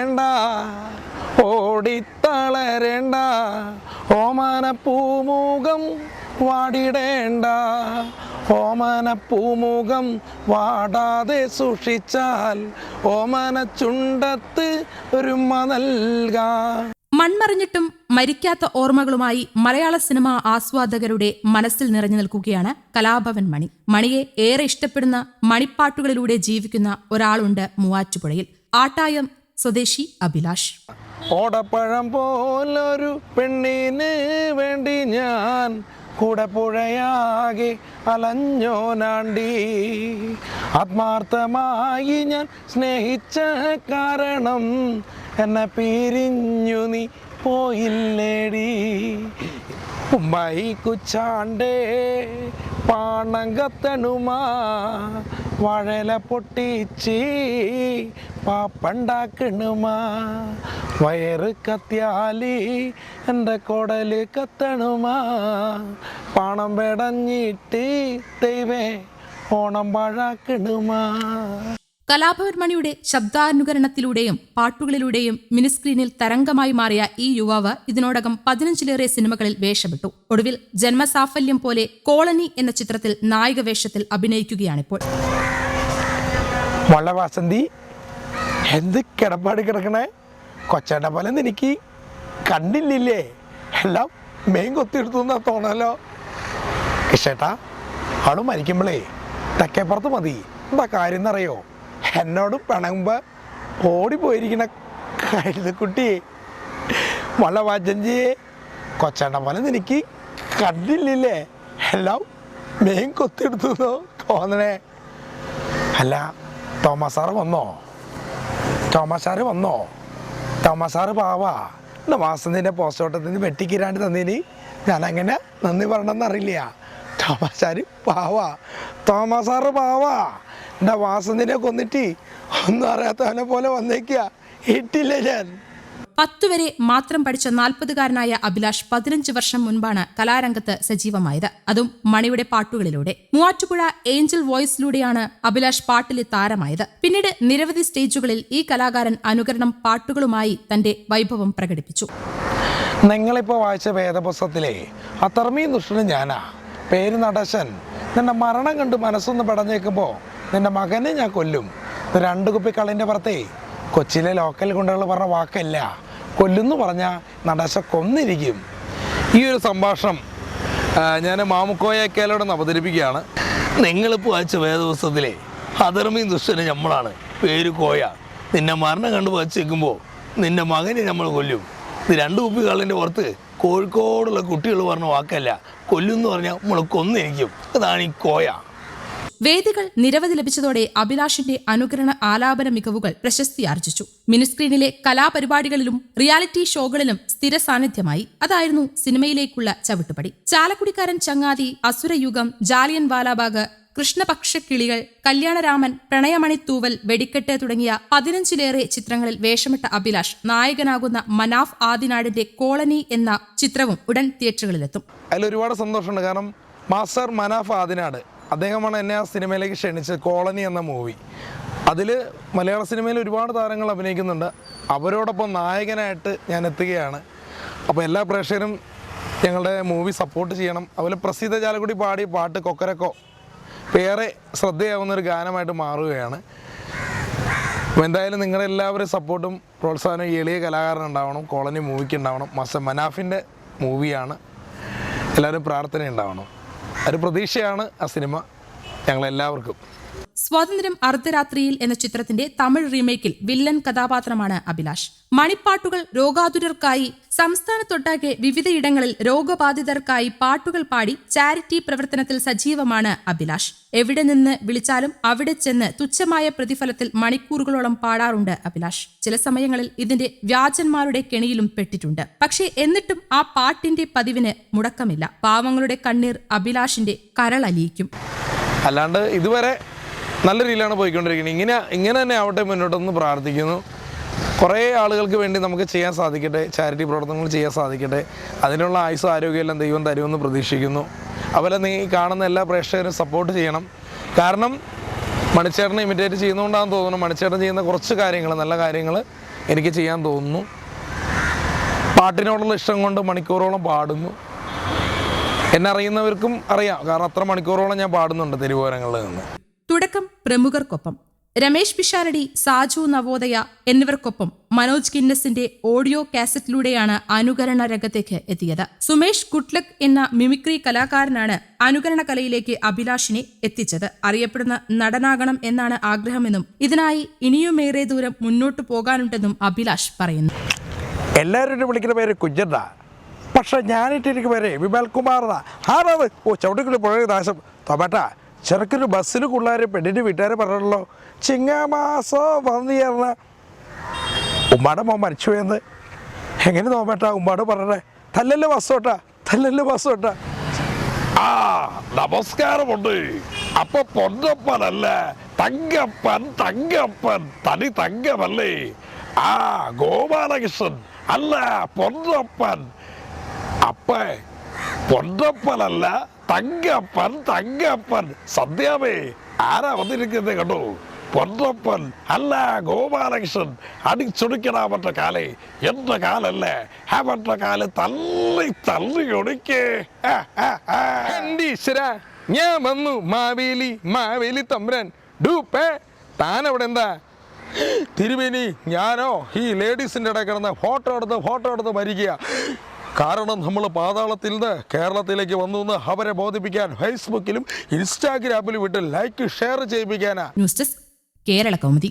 വേണ്ട. ഓടിത്തളരേണ്ട. ഓമന പൂമുഖം വാടിടേണ്ട. പൂമുഖം വാടാതെ സൂക്ഷിച്ചാൽ ഓമന ചുണ്ടത്ത് ഒരു നൽകാം. മൺമറിഞ്ഞിട്ടും മരിക്കാത്ത ഓർമ്മകളുമായി മലയാള സിനിമ ആസ്വാദകരുടെ മനസ്സിൽ നിറഞ്ഞു നിൽക്കുകയാണ് കലാഭവൻ മണി. മണിയെ ഏറെ ഇഷ്ടപ്പെടുന്ന മണിപ്പാട്ടുകളിലൂടെ ജീവിക്കുന്ന ഒരാളുണ്ട് മൂവാറ്റുപുഴയിൽ. ആട്ടായം സ്വദേശി അഭിലാഷ്. ഓടപ്പഴം പോലൊരു പെണ്ണിന് വേണ്ടി ഞാൻ കൂടെ പുഴയാകെ അലഞ്ഞോനാണ്ടി. ആത്മാർത്ഥമായി ഞാൻ സ്നേഹിച്ച കാരണം എന്നെ പിരിഞ്ഞു നീ പോയില്ലേടി? ഉമ്മായി കുച്ചാണ്ടേ പാണം കത്തണുമാ വഴല പൊട്ടിച്ച് പാപ്പണ്ടാക്കണുമാ. വയറ് കത്തിയാലി എന്റെ കുടൽ കത്തണുമാ. പണം പെടഞ്ഞിട്ട് ദൈവേ ഓണം പഴാക്കണുമാ. കലാഭവൻ മണിയുടെ ശബ്ദാനുകരണത്തിലൂടെയും പാട്ടുകളിലൂടെയും മിനിസ്ക്രീനിൽ തരംഗമായി മാറിയ ഈ യുവാവ് ഇതിനോടകം പതിനഞ്ചിലേറെ സിനിമകളിൽ വേഷമിട്ടു. ഒടുവിൽ ജന്മസാഫല്യം പോലെ കോളനി എന്ന ചിത്രത്തിൽ നായിക വേഷത്തിൽ അഭിനയിക്കുകയാണിപ്പോൾ. വള്ളവാസന്തി എന്ത് കിടപ്പാട് കിടക്കണേ? കൊച്ചേട്ട പോലെ എനിക്ക് കണ്ടില്ലേ എല്ലാം മെയിൻ കൊത്തിയെടുത്തു എന്നാ തോന്നല്ലോ കിഷേട്ടാ അവൾ മരിക്കുമ്പോഴേ തെക്കേപ്പുറത്ത് മതി. എന്താ കാര്യം എന്നറിയോ? എന്നോട് ഓടി ഓടിപ്പോയിരിക്കണ കഴുതക്കുട്ടി വള്ളവാജഞ്ചിയെ കൊച്ചേണ്ട പോലെ എനിക്ക് കണ്ടില്ലേ എല്ലാം മെയിൻ കൊത്തിയെടുത്തു തോന്നണേ? അല്ല തോമസ് സാറ് വന്നോ? തോമസ് സാറ് വന്നോ? തോമസ് സാറ് പാവാ. എന്റെ വാസന്തിന്റെ പോസ്റ്റോട്ടത്തിൽ നിന്ന് വെട്ടിക്കിരാണ്ട് തന്നതിന് ഞാൻ അങ്ങനെ നന്ദി പറയണമെന്ന് അറിയില്ല തോമസ് സാറ് പാവാ. തോമസ് സാറ് പാവാ. എന്റെ വാസന്തിനെ കൊന്നിട്ട് ഒന്നും അറിയാത്തവനെ പോലെ വന്നേക്കുക ഇട്ടില്ല ഞാൻ? പത്തുവരെ മാത്രം പഠിച്ച നാൽപ്പതുകാരനായ അഭിലാഷ് പതിനഞ്ച് വർഷം മുൻപാണ് കലാരംഗത്ത് സജീവമായത്. അതും മണിയുടെ പാട്ടുകളിലൂടെ. മൂവാറ്റുപുഴ ഏഞ്ചൽ വോയിസിലൂടെയാണ് അഭിലാഷ് പാട്ടിലെ താരമായത്. പിന്നീട് നിരവധി സ്റ്റേജുകളിൽ ഈ കലാകാരൻ അനുകരണം പാട്ടുകളുമായി തന്റെ വൈഭവം പ്രകടിപ്പിച്ചു. നിങ്ങളിപ്പോൾ വായിച്ച വേദപുസ്തകത്തിലെ അത്തർമീ ദുഷ്ടനും ഞാനാ. പേര് നടശൻ. നിന്റെ മരണം കണ്ട് മനസ്സൊന്ന് പടഞ്ഞേക്കുമ്പോൾ നിന്റെ മകനെ ഞാൻ കൊല്ലും. രണ്ട് കുപ്പി കള്ളിന്റെ പുറത്തേ. കൊച്ചിയിലെ ലോക്കൽ ഗുണ്ടകൾ പറഞ്ഞ വാക്കല്ല. കൊല്ലുന്നു പറഞ്ഞ നടശ കൊന്നിരിക്കും. ഈ ഒരു സംഭാഷണം ഞാൻ മാമുക്കോയക്കാലോട് അവതരിപ്പിക്കുകയാണ്. നിങ്ങളിപ്പോൾ വായിച്ച വേദപുസ്തകത്തിലെ അധർമ്മയും ദുഷ്ടന് നമ്മളാണ് പേര് കോയ. നിന്നെ മരണം കണ്ട് വച്ചേക്കുമ്പോൾ നിന്റെ മകനെ നമ്മൾ കൊല്ലും. ഇത് രണ്ട് കുപ്പി കള്ളിന്റെ പുറത്ത് കോഴിക്കോടുള്ള കുട്ടികൾ പറഞ്ഞ വാക്കല്ല. കൊല്ലുമെന്ന് പറഞ്ഞാൽ നമ്മൾ കൊന്നിരിക്കും. അതാണ് ഈ കോയ. വേദികൾ നിരവധി ലഭിച്ചതോടെ അഭിലാഷിന്റെ അനുകരണ ആലാപന മികവുകൾ പ്രശസ്തി ആർജിച്ചു മിനിസ്ക്രീനിലെ കലാപരിപാടികളിലും റിയാലിറ്റി ഷോകളിലും സ്ഥിര സാന്നിധ്യമായി അതായിരുന്നു സിനിമയിലേക്കുള്ള ചവിട്ടുപടി. ചാലക്കുടിക്കാരൻ ചങ്ങാതി അസുരയുഗം ജാലിയൻ വാലാബാഗ് കൃഷ്ണപക്ഷ കിളികൾ കല്യാണരാമൻ പ്രണയമണിത്തൂവൽ വെടിക്കെട്ട് തുടങ്ങിയ പതിനഞ്ചിലേറെ ചിത്രങ്ങളിൽ വേഷമിട്ട അഭിലാഷ് നായകനാകുന്ന മനാഫ് ആദിനാടിന്റെ കോളനി എന്ന ചിത്രവും ഉടൻ തിയേറ്ററുകളിലെത്തും. അതിൽ ഒരുപാട് സന്തോഷമുണ്ട്. കാരണം മാസ്റ്റർ മനാഫ് ആദിനാട് അദ്ദേഹമാണ് എന്നെ ആ സിനിമയിലേക്ക് ക്ഷണിച്ചത്. കോളനി എന്ന മൂവി അതിൽ മലയാള സിനിമയിൽ ഒരുപാട് താരങ്ങൾ അഭിനയിക്കുന്നുണ്ട്. അവരോടൊപ്പം നായകനായിട്ട് ഞാൻ എത്തുകയാണ്. അപ്പോൾ എല്ലാ പ്രേക്ഷകരും ഞങ്ങളുടെ മൂവി സപ്പോർട്ട് ചെയ്യണം. അതുപോലെ പ്രസിദ്ധ ചാലക്കുടി പാടിയ പാട്ട് കൊക്കരക്കോ ഏറെ ശ്രദ്ധയാവുന്ന ഒരു ഗാനമായിട്ട് മാറുകയാണ്. അപ്പോൾ എന്തായാലും നിങ്ങളുടെ എല്ലാവരും സപ്പോർട്ടും പ്രോത്സാഹനവും എളിയ കലാകാരൻ ഉണ്ടാവണം. കോളനി മൂവിക്ക് ഉണ്ടാവണം. മസ്സ മനാഫിന്റെ മൂവിയാണ് എല്ലാവരും പ്രാർത്ഥന ഉണ്ടാവണം ഒരു പ്രതീക്ഷയാണ് ആ സിനിമ ഞങ്ങളെല്ലാവർക്കും. സ്വാതന്ത്ര്യം അർദ്ധരാത്രിയിൽ എന്ന ചിത്രത്തിന്റെ തമിഴ് റീമേക്കിൽ വില്ലൻ കഥാപാത്രമാണ് അഭിലാഷ്. മണിപ്പാട്ടുകൾ രോഗാതുരർക്കായി സംസ്ഥാനത്തൊട്ടാകെ വിവിധയിടങ്ങളിൽ രോഗബാധിതർക്കായി പാട്ടുകൾ പാടി ചാരിറ്റി പ്രവർത്തനത്തിൽ സജീവമാണ് അഭിലാഷ്. എവിടെ നിന്ന് വിളിച്ചാലും അവിടെ ചെന്ന് തുച്ഛമായ പ്രതിഫലത്തിൽ മണിക്കൂറുകളോളം പാടാറുണ്ട് അഭിലാഷ്. ചില സമയങ്ങളിൽ ഇതിന്റെ വ്യാജന്മാരുടെ കെണിയിലും പെട്ടിട്ടുണ്ട്. പക്ഷേ എന്നിട്ടും ആ പാട്ടിന്റെ പതിവിന് മുടക്കമില്ല. പാവങ്ങളുടെ കണ്ണീർ അഭിലാഷിന്റെ കരളലിയിക്കും. അല്ലാണ്ട് ഇതുവരെ നല്ല രീതിയിലാണ് പോയിക്കൊണ്ടിരിക്കുന്നത്. ഇങ്ങനെ ഇങ്ങനെ തന്നെ ആവട്ടെ മുന്നോട്ടൊന്ന് പ്രാർത്ഥിക്കുന്നു. കുറേ ആളുകൾക്ക് വേണ്ടി നമുക്ക് ചെയ്യാൻ സാധിക്കട്ടെ. ചാരിറ്റി പ്രവർത്തനങ്ങൾ ചെയ്യാൻ സാധിക്കട്ടെ. അതിനുള്ള ആയുസ് ആരോഗ്യമെല്ലാം ദൈവം തരുമെന്ന് പ്രതീക്ഷിക്കുന്നു. അതുപോലെ നീ കാണുന്ന എല്ലാ പ്രേക്ഷകരും സപ്പോർട്ട് ചെയ്യണം. കാരണം മണിച്ചേട്ടനെ ഇമിറ്റേറ്റ് ചെയ്യുന്നതുകൊണ്ടാണെന്ന് തോന്നുന്നു. മണിച്ചേട്ടൻ ചെയ്യുന്ന കുറച്ച് കാര്യങ്ങൾ നല്ല കാര്യങ്ങൾ എനിക്ക് ചെയ്യാൻ തോന്നുന്നു. പാട്ടിനോടുള്ള ഇഷ്ടം കൊണ്ട് മണിക്കൂറോളം പാടുന്നു. എന്നെ അറിയുന്നവർക്കും അറിയാം. കാരണം അത്ര മണിക്കൂറോളം ഞാൻ പാടുന്നുണ്ട് തിരുവോരങ്ങളിൽ നിന്ന്. തുടക്കം. പ്രമുഖർക്കൊപ്പം. രമേശ് പിഷാരടി സാജു നവോദയ എന്നിവർക്കൊപ്പം മനോജ് കിന്നസിന്റെ ഓഡിയോ കാസറ്റിലൂടെയാണ് അനുകരണ രംഗത്തേക്ക് എത്തിയത്. സുമേഷ് ഗുഡ്ലക് എന്ന മിമിക്രി കലാകാരനാണ് അനുകരണ കലയിലേക്ക് അഭിലാഷിനെ എത്തിച്ചത്. അറിയപ്പെടുന്ന നടനാകണം എന്നാണ് ആഗ്രഹമെന്നും ഇതിനായി ഇനിയുമേറെ ദൂരം മുന്നോട്ടു പോകാനുണ്ടെന്നും അഭിലാഷ് പറയുന്നു. എല്ലാവരും വിളിക്കുന്ന പേര് കുഞ്ഞണ്ട പക്ഷെ ഞാനിട്ടിരിക്കുന്ന പേര് വിമൽ കുമാറാ ആരാത് ഓ ചവിട്ടിക്കുള്ളി പുഴ നാശം. തൊമേട്ട ചെറുക്കൊരു ബസ്സിൽ പിള്ളേരെ പെണ്ണിന്റെ വീട്ടുകാരെ പറഞ്ഞല്ലോ ചിങ്ങമാസോ വന്നു ചേർന്ന. ഉമ്മാടെ മോൻ മരിച്ചു മരിച്ചുപോയെന്ന്. എങ്ങനെ നോമേട്ട ഉമ്മാട് പറഞ്ഞേ തല്ലല്ലേ ബസ്സോട്ടാ തല്ലല്ലേ ബസ്സോട്ടാ. ആ നമസ്കാരമുണ്ട്. അപ്പൊ പൊന്നപ്പനല്ല തങ്കപ്പൻ തങ്കപ്പൻ തനി തങ്കമല്ലേ? ആ ഗോപാലകൃഷ്ണൻ അല്ല പൊന്നപ്പൻ. അപ്പ പൊന്നപ്പനല്ല തങ്കപ്പൻ തങ്കപ്പൻ. സന്ധ്യാമേ ആരാ വന്നിരിക്കുന്നത് കണ്ടു? പൊന്നപ്പൻ അല്ല ഗോപാലകൃഷ്ണൻ. അടിച്ചൊടിക്കണാ പറ്റ കാലേ. എന്റെ കാലല്ലേ? ആ പറ്റ കാൽ തള്ളി തള്ളി ഒടിക്കേ. ഞാൻ വന്നു മാവേലി മാവേലി തമ്പ്രൻ. ഡൂപ്പേ താനവിടെ എന്താ? തിരുവേനി ഞാനോ ഈ ലേഡീസിന്റെ ഇടയിൽ കിടന്ന് ഫോട്ടോ എടുത്ത് ഫോട്ടോ എടുത്ത് മരിക്കുക. കാരണം നമ്മൾ പാതാളത്തിൽ നിന്ന് കേരളത്തിലേക്ക് വന്നു എന്ന് അവരെ ബോധിപ്പിക്കാൻ ഫേസ്ബുക്കിലും ഇൻസ്റ്റാഗ്രാമിലും ഇട്ട് like share ചെയ്യിപ്പിക്കാനാ. News desk Kerala Kaumudi.